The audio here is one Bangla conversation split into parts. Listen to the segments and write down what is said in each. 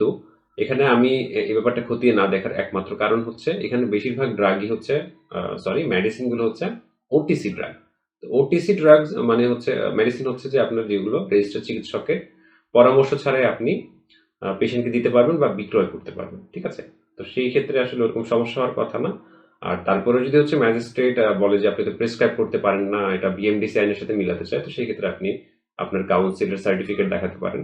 তো এখানে আমি এই ব্যাপারটা খতিয়ে না দেখার একমাত্র কারণ হচ্ছে, এখানে বেশিরভাগ ড্রাগই হচ্ছে সরি মেডিসিনগুলো হচ্ছে ওটিসি ড্রাগ ওটিসি ড্রাগস মানে হচ্ছে মেডিসিন হচ্ছে যে আপনার যেগুলো রেজিস্টার চিকিৎসকের পরামর্শ ছাড়াই আপনি পেশেন্টকে দিতে পারবেন বা বিক্রয় করতে পারবেন, ঠিক আছে? তো সেই ক্ষেত্রে আসলে ওরকম সমস্যা হওয়ার কথা না। আর তারপরে যদি হচ্ছে ম্যাজিস্ট্রেট বলে যে আপনি তো প্রেসক্রাইব করতে পারেন না, এটা বিএমডিসি আইনের সাথে মিলাতে চায়, তো সেই ক্ষেত্রে আপনি আপনার কাউন্সিলের সার্টিফিকেট দেখাতে পারেন।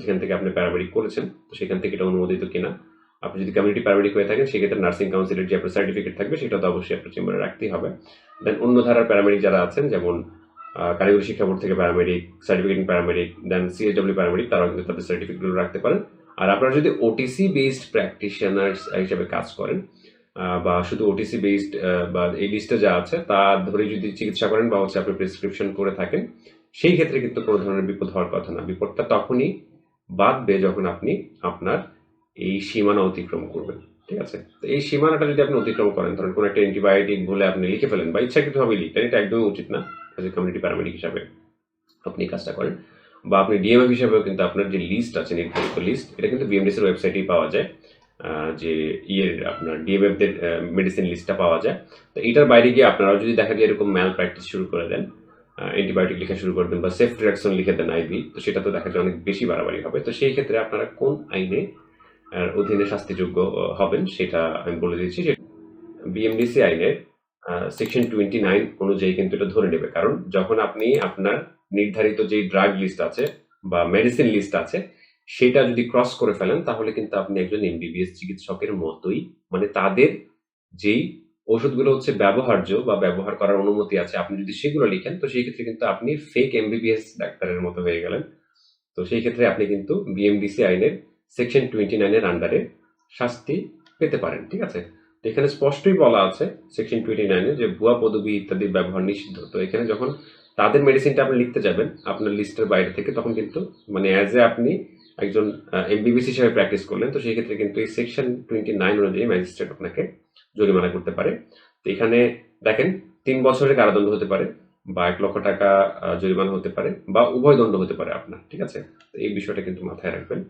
যেখান থেকে আপনি প্যারামেডিক করেছেন, তো সেখান থেকে এটা অনুমোদিত কিনা। আপনি যদি কমিউনিটি প্যারামেডিক হয়ে থাকেন, সেক্ষেত্রে নার্সিং কাউন্সিলের যে আপনার সার্টিফিকেট থাকবে, সেটা তো অবশ্যই আপনার চেম্বারে রাখতেই হবে। দেন অন্য ধারার প্যারামেডিক যারা আছেন, যেমন কারিগরি শিক্ষা বোর্ড থেকে প্যারামেডিক সার্টিফিকেট প্যারামেডিক দেন সিএসডব্লিউ প্যারামেডিক তারাও কিন্তু তাদের সার্টিফিকেটগুলো রাখতে পারেন। আর আপনারা যদি ওটিসি বেসড প্র্যাকটিশনার্স হিসেবে কাজ করেন বা শুধু ওটিসি বেসড বা এই লিস্টে যা আছে, তা ধরে যদি চিকিৎসা করেন বা হচ্ছে আপনি প্রেসক্রিপশন করে থাকেন, সেই ক্ষেত্রে কিন্তু কোনো ধরনের বিপদ হওয়ার কথা না। বিপদটা তখনই বাঁধবে যখন আপনি আপনার এই সীমানা অতিক্রম করবেন, ঠিক আছে? তো এই সীমানাটা যদি আপনি অতিক্রম করেন, ধরেন কোনো একটা অ্যান্টিবায়োটিক বলে আপনি লিখে ফেলেন, বা ইচ্ছাকৃতভাবে লিখলেন এটা একদমই উচিত না অ্যাজ এ কমিউনিটি প্যারামেডিক হিসাবে আপনি কাজটা করেন। বা আপনি ডিএমএফ হিসাবেও কিন্তু আপনার যে লিস্ট আছে, নির্ধারিত লিস্ট এটা কিন্তু বিএমডিসির ওয়েবসাইটেই পাওয়া যায়। যে ইয়ের আপনার ডিএমএফদের মেডিসিন লিস্টটা পাওয়া যায়। তো এটার বাইরে গিয়ে আপনারাও যদি দেখা যায় এরকম ম্যাল প্র্যাকটিস শুরু করে দেন অ্যান্টিবায়োটিক লেখা শুরু করে দেন বা সেফ রিয়াকশন লিখে দেন আইভি তো সেটা তো দেখা যায় অনেক বেশি বাড়াবাড়ি হবে। তো সেই ক্ষেত্রে আপনারা কোন আইনে অধীনে শাস্তিযোগ্য হবেন সেটা আমি বলে দিচ্ছি যে বিএমডিসি আইনের সেকশন টোয়েন্টি নাইন অনুযায়ী কিন্তু এটা ধরে নেবে। কারণ যখন আপনি আপনার নির্ধারিত যে ড্রাগ লিস্ট আছে বা মেডিসিন লিস্ট আছে সেটা যদি ক্রস করে ফেলেন, তাহলে কিন্তু আপনি একজন এমবিবিএস চিকিৎসকের মতোই মানে তাদের যেই ওষুধগুলো হচ্ছে ব্যবহার্য বা ব্যবহার করার অনুমতি আছে, আপনি যদি সেগুলো লিখেন, তো সেই ক্ষেত্রে কিন্তু আপনি ফেক এমবিবিএস ডাক্তারের মতো হয়ে গেলেন। তো সেই ক্ষেত্রে আপনি কিন্তু বিএমডিসি আইনের সেকশন টোয়েন্টি নাইনের আন্ডারে শাস্তি পেতে পারেন, ঠিক আছে? তো এখানে স্পষ্টই বলা আছে সেকশন টোয়েন্টি নাইনে যে ভুয়া পদবি ইত্যাদির ব্যবহার নিষিদ্ধ। তো এখানে যখন তাদের মেডিসিনটা আপনি লিখতে যাবেন, আপনার লিস্টের বাইরে থেকে, তখন কিন্তু মানে অ্যাজ এ আপনি একজন এমবিবিএস হিসেবে প্র্যাকটিস করলেন, তো সেই ক্ষেত্রে কিন্তু এই সেকশন টোয়েন্টি নাইন অনুযায়ী ম্যাজিস্ট্রেট আপনাকে জরিমানা করতে পারে। তো এখানে দেখেন, তিন বছরের কারাদণ্ড হতে পারে বা এক লক্ষ টাকা জরিমানা হতে পারে বা উভয় দণ্ড হতে পারে আপনার, ঠিক আছে? এই বিষয়টা কিন্তু মাথায় রাখবেন।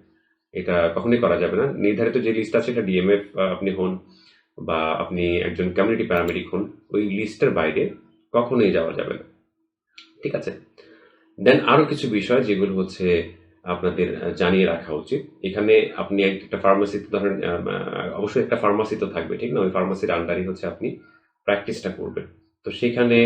এটা কখনোই করা যাবে না। নির্ধারিত যে লিস্ট আছে, এটা ডিএমএফ আপনি হন বা আপনি একজন কমিউনিটি প্যারামেডিক হন, ওই লিস্টের বাইরে কখনোই যাওয়া যাবে না, ঠিক আছে? দেন আরও কিছু বিষয় যেগুলো হচ্ছে আপনাদের জানিয়ে রাখা উচিত। এখানে আপনি একটা ফার্মাসিতে ধরেন অবশ্যই একটা ফার্মাসি তো থাকবে, ঠিক না? ওই ফার্মাসির আন্ডারই হচ্ছে আপনি প্র্যাকটিসটা করবেন। তো সেখানে